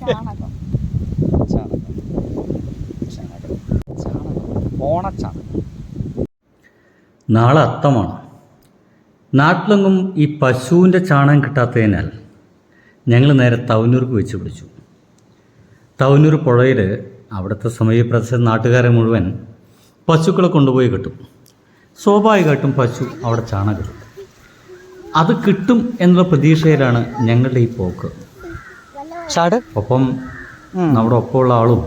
ചാണകം. ചാണകം. ചാണകം ഓണച്ചാണകം. നാളെ അത്തമാണ്. നാട്ടിലെങ്ങും ഈ പശുവിന്റെ ചാണകം കിട്ടാത്തതിനാൽ ഞങ്ങൾ നേരെ തവനൂർക്ക് വെച്ച് പിടിച്ചു. തവനൂർ പുഴയിൽ അവിടുത്തെ സമീപപ്രദേശ നാട്ടുകാരെ മുഴുവൻ പശുക്കളെ കൊണ്ടുപോയി കിട്ടും. സ്വാഭാവികമായിട്ടും പശു അവിടെ ചാണകം കിട്ടും അത് കിട്ടും എന്നുള്ള പ്രതീക്ഷയിലാണ് ഞങ്ങളുടെ ഈ പോക്ക്. ചാട്? ഒപ്പം നമ്മുടെ ഒപ്പമുള്ള ആളും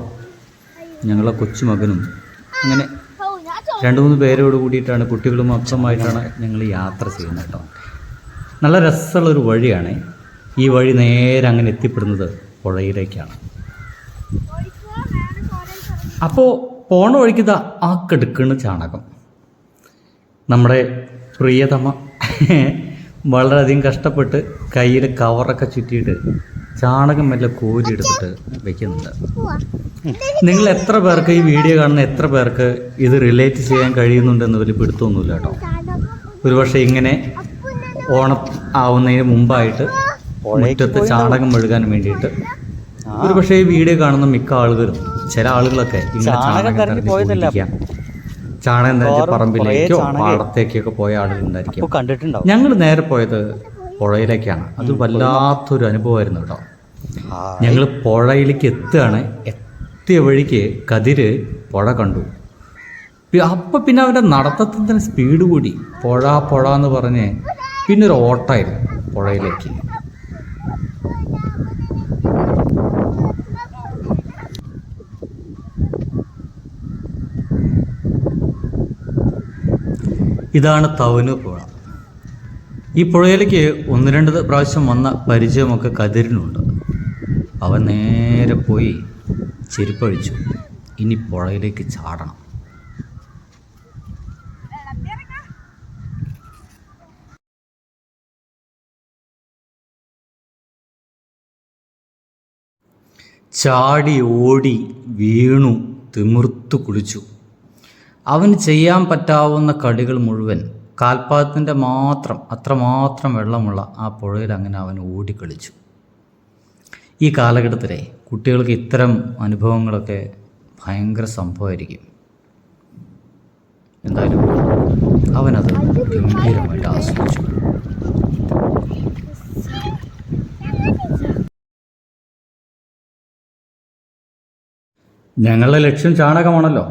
ഞങ്ങളെ കൊച്ചുമകനും അങ്ങനെ രണ്ട് മൂന്ന് പേരോട് കൂടിയിട്ടാണ് കുട്ടികളും അപ്പമായിട്ടാണ് ഞങ്ങൾ യാത്ര ചെയ്യുന്നത് കേട്ടോ. നല്ല രസമുള്ളൊരു വഴിയാണ്. ഈ വഴി നേരെ അങ്ങനെ എത്തിപ്പെടുന്നത് പുഴയിലേക്കാണ്. അപ്പോൾ പോണ വഴിക്ക് ആ കെടുക്കുന്ന ചാണകം. നമ്മുടെ പ്രിയതമ വളരെയധികം കഷ്ടപ്പെട്ട് കയ്യിൽ കവറൊക്കെ ചുറ്റിയിട്ട് ചാണകം മെല്ലെ കോരി എടുത്തിട്ട് വെക്കുന്നുണ്ട്. നിങ്ങൾ എത്ര പേർക്ക് ഈ വീഡിയോ കാണുന്ന എത്ര പേർക്ക് ഇത് റിലേറ്റ് ചെയ്യാൻ കഴിയുന്നുണ്ടെന്ന് വലിയ പിടുത്തമൊന്നുമില്ല കേട്ടോ. ഒരുപക്ഷെ ഇങ്ങനെ ഓണം ആവുന്നതിന് മുമ്പായിട്ട് മുറ്റത്ത് ചാണകം മെഴുകാൻ വേണ്ടിയിട്ട് ഒരുപക്ഷെ ഈ വീഡിയോ കാണുന്ന മിക്ക ആളുകളും ചില ആളുകളൊക്കെ ഇങ്ങനെ ചാണകം ചാണകം തെരഞ്ഞു തെരഞ്ഞു ചാണകം തെരഞ്ഞ് പറമ്പിലേക്കോ പാടത്തേക്കൊക്കെ പോയ ആളുകളുണ്ടായിരിക്കും. ഞങ്ങൾ നേരെ പോയത് പുഴയിലേക്കാണ്. അത് വല്ലാത്തൊരു അനുഭവമായിരുന്നു കേട്ടോ. ഞങ്ങൾ പുഴയിലേക്ക് എത്തുകയാണ്. എത്തിയ വഴിക്ക് കതിര് പുഴ കണ്ടു. അപ്പം പിന്നെ അവന്റെ നടത്തത്തിന് തന്നെ സ്പീഡ് കൂടി. പുഴ പുഴ എന്ന് പറഞ്ഞ് പിന്നെ ഒരു ഓട്ടായിരുന്നു പുഴയിലേക്ക്. ഇതാണ് തവനു പുഴ. ഈ പുഴയിലേക്ക് ഒന്ന് രണ്ട് പ്രാവശ്യം വന്ന പരിചയമൊക്കെ കതിരിനുണ്ട്. അവൻ നേരെ പോയി ചെരുപ്പഴിച്ചു. ഇനി പുഴയിലേക്ക് ചാടണം. ചാടി ഓടി വീണു തിമിർത്തു കുളിച്ചു അവന് ചെയ്യാൻ പറ്റാവുന്ന കളികൾ മുഴുവൻ കാൽപാദത്തിന്റെ മാത്രം അത്രമാത്രം വെള്ളമുള്ള ആ പുഴയിൽ അങ്ങനെ അവൻ ഓടിക്കളിച്ചു. ഈ കാലഘട്ടത്തിലെ കുട്ടികൾക്ക് ഇത്തരം അനുഭവങ്ങളൊക്കെ ഭയങ്കര സംഭവമായിരിക്കും. എന്തായാലും അവനത് ഗംഭീരമായിട്ട് ആസ്വദിച്ചു. ഞങ്ങളുടെ ലക്ഷ്യം ചാണകമാണല്ലോ.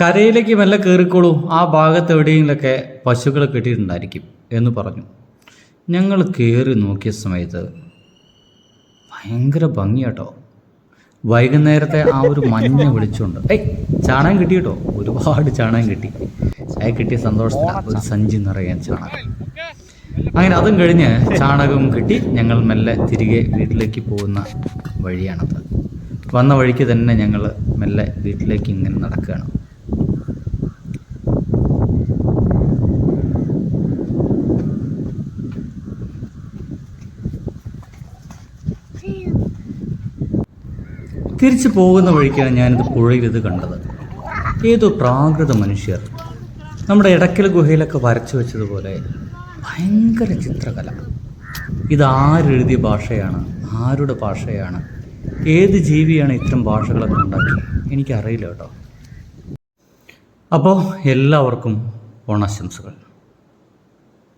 കരയിലേക്ക് മെല്ലെ കയറിക്കോളൂ. ആ ഭാഗത്ത് എവിടെയെങ്കിലൊക്കെ പശുക്കൾ കെട്ടിയിട്ടുണ്ടായിരിക്കും എന്ന് പറഞ്ഞു. ഞങ്ങൾ കയറി നോക്കിയ സമയത്ത് ഭയങ്കര ഭംഗിയാട്ടോ വൈകുന്നേരത്തെ ആ ഒരു മഞ്ഞ വിളിച്ചുകൊണ്ട് ഏയ് ചാണകം കിട്ടി കേട്ടോ. ഒരുപാട് ചാണകം കിട്ടി. അത് കിട്ടിയ സന്തോഷത്തിലാണ് ഒരു സഞ്ചി നിറയാൻ ചാണകം. അങ്ങനെ അതും കഴിഞ്ഞ് ചാണകവും കിട്ടി. ഞങ്ങൾ മെല്ലെ തിരികെ വീട്ടിലേക്ക് പോകുന്ന വഴിയാണത്. വന്ന വഴിക്ക് തന്നെ ഞങ്ങൾ മെല്ലെ വീട്ടിലേക്ക് ഇങ്ങനെ നടക്കുകയാണ്. തിരിച്ചു പോകുന്ന വഴിക്കാണ് ഞാനിത് പുഴയിൽ ഇത് കണ്ടത്. ഏതോ പ്രാകൃത മനുഷ്യർ നമ്മുടെ ഇടയ്ക്കൽ ഗുഹയിലൊക്കെ വരച്ചു വെച്ചതുപോലെ ഭയങ്കര ചിത്രകല. ഇത് ആരെഴുതിയ ഭാഷയാണ്? ആരുടെ ഭാഷയാണ്? ഏത് ജീവിയാണ് ഇത്തരം ഭാഷകളൊക്കെ ഉണ്ടാക്കി എനിക്കറിയില്ല കേട്ടോ. അപ്പോൾ എല്ലാവർക്കും ഓണാശംസകൾ.